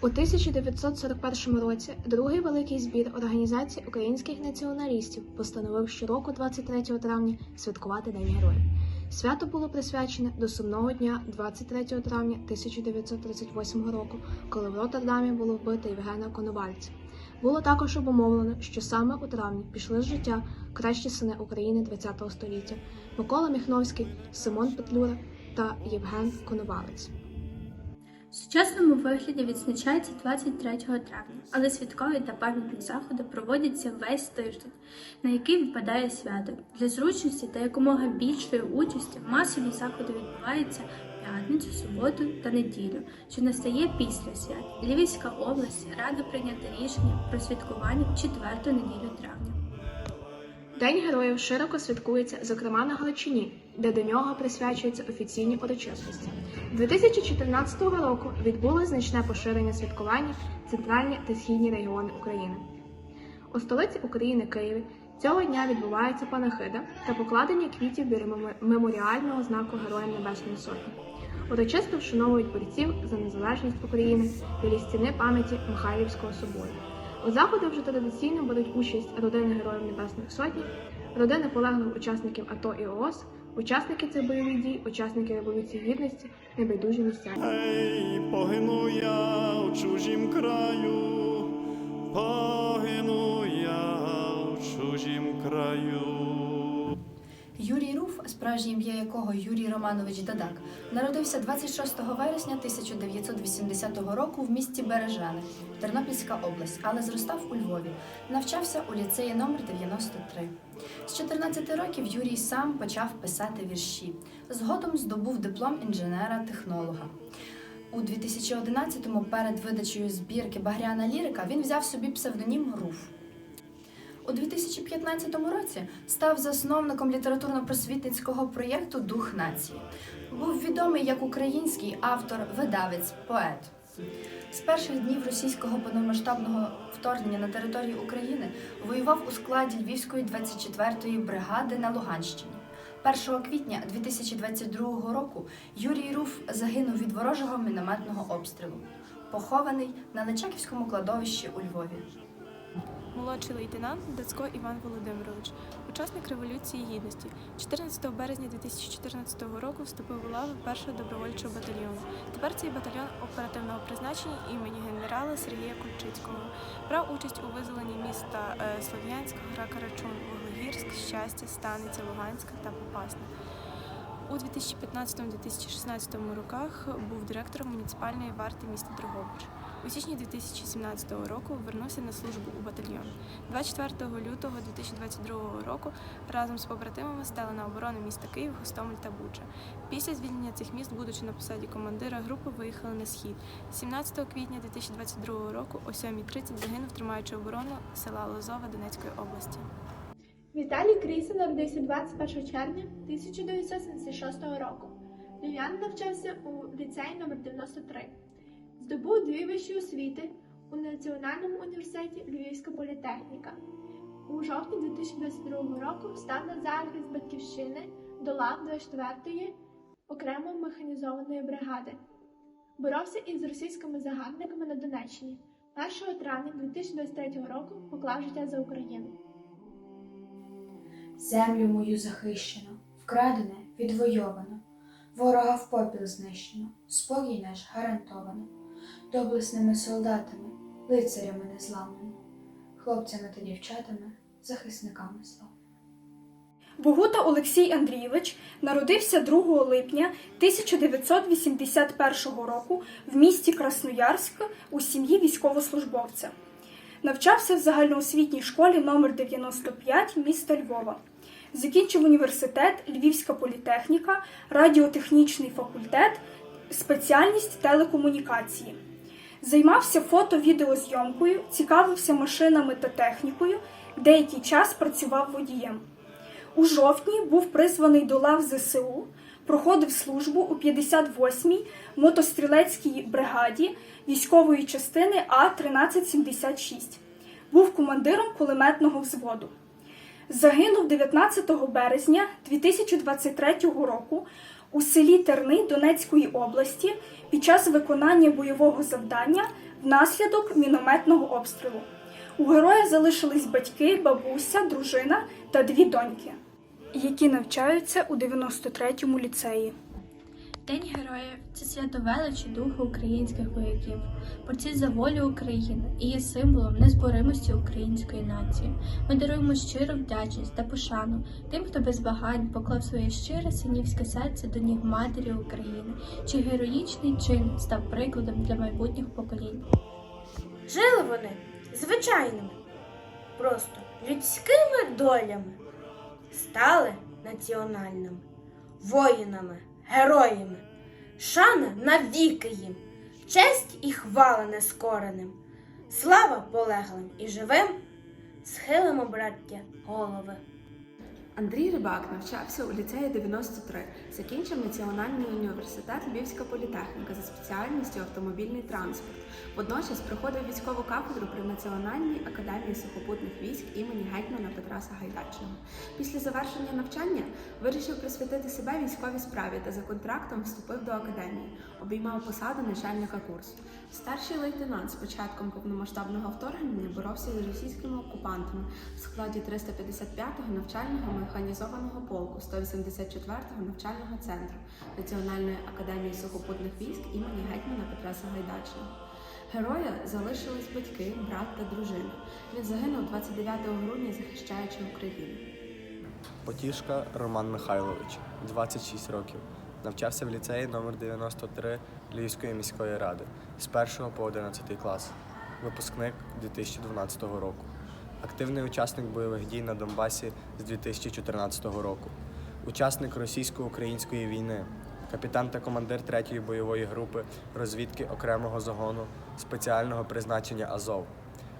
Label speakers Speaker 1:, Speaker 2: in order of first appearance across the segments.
Speaker 1: У 1941 році другий великий збір Організації українських націоналістів постановив щороку 23 травня святкувати День Героїв. Свято було присвячене до сумного дня 23 травня 1938 року, коли в Роттердамі було вбито Євгена Коновальця. Було також обумовлено, що саме у травні пішли з життя кращі сини України ХХ століття Микола Міхновський, Симон Петлюра та Євген Коновалець.
Speaker 2: В сучасному вигляді відзначається 23 травня, але святкові та пам'ятні заходи проводяться весь тиждень, на який випадає свято. Для зручності та якомога більшої участі масові заходи відбуваються п'ятницю, суботу та неділю, що настає після свят. Львівська область рада прийняти рішення про святкування четверту неділю травня.
Speaker 1: День героїв широко святкується, зокрема на Галичині, де до нього присвячуються офіційні урочистості. 2014 року відбулось значне поширення святкування в центральні та східні регіони України. У столиці України Києві цього дня відбувається панахида та покладення квітів біля меморіального знаку Героям Небесної Сотні. Урочисто вшановують борців за незалежність України біля стіни пам'яті Михайлівського собору. У заходах вже традиційно беруть участь родини Героїв Небесної Сотні, родини полеглих учасників АТО і ООС, учасники цих бойових дій, учасники Революції Гідності, небайдужі місця.
Speaker 3: Ей, погину я у чужім краю, погину я у чужім краю.
Speaker 4: Юрій Руф, справжнє ім'я якого Юрій Романович Дадак, народився 26 вересня 1980 року в місті Бережани, Тернопільська область, але зростав у Львові. Навчався у ліцеї номер 93. З 14 років Юрій сам почав писати вірші. Згодом здобув диплом інженера-технолога. У 2011-му перед видачею збірки Багряна лірика він взяв собі псевдонім Руф. У 2015 році став засновником літературно-просвітницького проєкту Дух нації. Був відомий як український автор, видавець, поет. З перших днів російського повномасштабного вторгнення на територію України воював у складі Львівської 24-ї бригади на Луганщині. 1 квітня 2022 року Юрій Руф загинув від ворожого мінометного обстрілу, похований на Личаківському кладовищі у Львові.
Speaker 5: Молодший лейтенант Дацько Іван Володимирович, учасник Революції Гідності. 14 березня 2014 року вступив у лави першого добровольчого батальйону. Тепер цей батальйон оперативного призначення імені генерала Сергія Кульчицького. Брав участь у визволенні міста е, Слов'янськ, Гра Карачун, Вуглегірськ, Щастя, Станиця, Луганська та Попасна. У 2015-2016 роках був директором муніципальної варти міста Дрогобич. У січні 2017 року вернувся на службу у батальйон. 24 лютого 2022 року разом з побратимами стали на оборону міста Київ, Гостомель та Буча. Після звільнення цих міст, будучи на посаді командира групи, виїхали на схід. 17 квітня 2022 року о 7.30 загинув, тримаючи оборону села Лозова Донецької області.
Speaker 6: Віталій Крійса народився 21 червня 1976 року. Львів'ян навчався у ліцеї номер 93. Здобув дві вищі освіти у Національному університеті Львівська політехніка. У жовтні 2022 року став на захист батьківщини до лав 24-ї окремої механізованої бригади. Боровся із російськими загарбниками на Донеччині. 1 травня 2023 року поклав життя за Україну.
Speaker 7: Землю мою захищено, вкрадене, відвойовано, ворога в попіл знищено, спокій наш гарантовано, доблесними солдатами, лицарями незламними, хлопцями та дівчатами, захисниками слава.
Speaker 8: Богута Олексій Андрійович народився 2 липня 1981 року в місті Красноярськ у сім'ї військовослужбовця. Навчався в загальноосвітній школі номер 95 міста Львова. Закінчив університет, Львівська політехніка, радіотехнічний факультет, спеціальність телекомунікації. Займався фото-відеозйомкою, цікавився машинами та технікою, деякий час працював водієм. У жовтні був призваний до лав ЗСУ, проходив службу у 58-й мотострілецькій бригаді військової частини А-1376. Був командиром кулеметного взводу. Загинув 19 березня 2023 року у селі Терни Донецької області під час виконання бойового завдання внаслідок мінометного обстрілу. У героя залишились батьки, бабуся, дружина та дві доньки, які навчаються у 93-му ліцеї.
Speaker 2: День героїв це свято величі духу українських вояків, борців за волю України і є символом незборимості української нації. Ми даруємо щиру вдячність та пошану тим, хто без вагань поклав своє щире синівське серце до ніг матері України, чий героїчний чин став прикладом для майбутніх поколінь.
Speaker 9: Жили вони звичайними, просто людськими долями, стали національними, воїнами, героями, шана навіки їм, честь і хвала нескореним, слава полеглим і живим, схилимо, браття, голови.
Speaker 10: Андрій Рибак навчався у ліцеї 93, закінчив Національний університет Львівська політехніка за спеціальністю автомобільний транспорт. Водночас проходив військову кафедру при Національній академії сухопутних військ імені гетьмана Петра Сагайдачного. Після завершення навчання вирішив присвятити себе військовій справі та за контрактом вступив до академії, обіймав посаду начальника курсу. Старший лейтенант з початком повномасштабного вторгнення боровся з російськими окупантами в складі 355-го навчального механізованого полку 184-го навчального центру Національної академії сухопутних військ імені гетьмана Петра Сагайдачного. Героя залишились батьки, брат та дружина. Він загинув 29 грудня, захищаючи Україну.
Speaker 11: Потішка Роман Михайлович, 26 років. Навчався в ліцеї номер 93 Львівської міської ради з 1 по 11 клас. Випускник 2012 року. Активний учасник бойових дій на Донбасі з 2014 року. Учасник російсько-української війни. Капітан та командир 3-ї бойової групи розвідки окремого загону спеціального призначення Азов.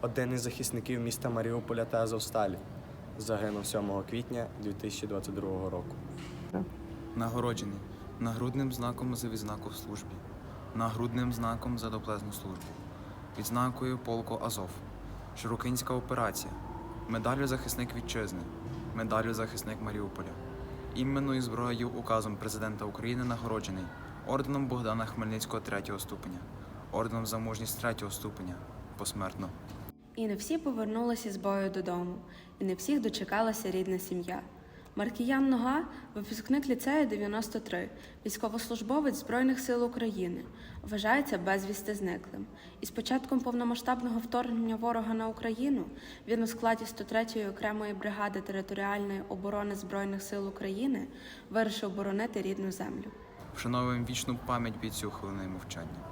Speaker 11: Один із захисників міста Маріуполя та Азовсталі. Загинув 7 квітня 2022 року.
Speaker 12: Нагороджений нагрудним знаком за відзнаку в службі, нагрудним знаком за доблесну службу, відзнакою полку Азов, Широкинська операція, медалю захисник вітчизни, медалю захисник Маріуполя, іменною зброєю указом президента України нагороджений орденом Богдана Хмельницького третього ступеня, орденом за мужність третього ступеня, посмертно.
Speaker 10: І не всі повернулися з бою додому, і не всіх дочекалася рідна сім'я. Маркіян Нога, випускник ліцею 93, військовослужбовець Збройних сил України, вважається безвісти зниклим. І з початком повномасштабного вторгнення ворога на Україну він у складі 103-ї окремої бригади територіальної оборони Збройних сил України вирішив боронити рідну землю.
Speaker 12: Вшановуємо вічну пам'ять бійцю хвилиною мовчання.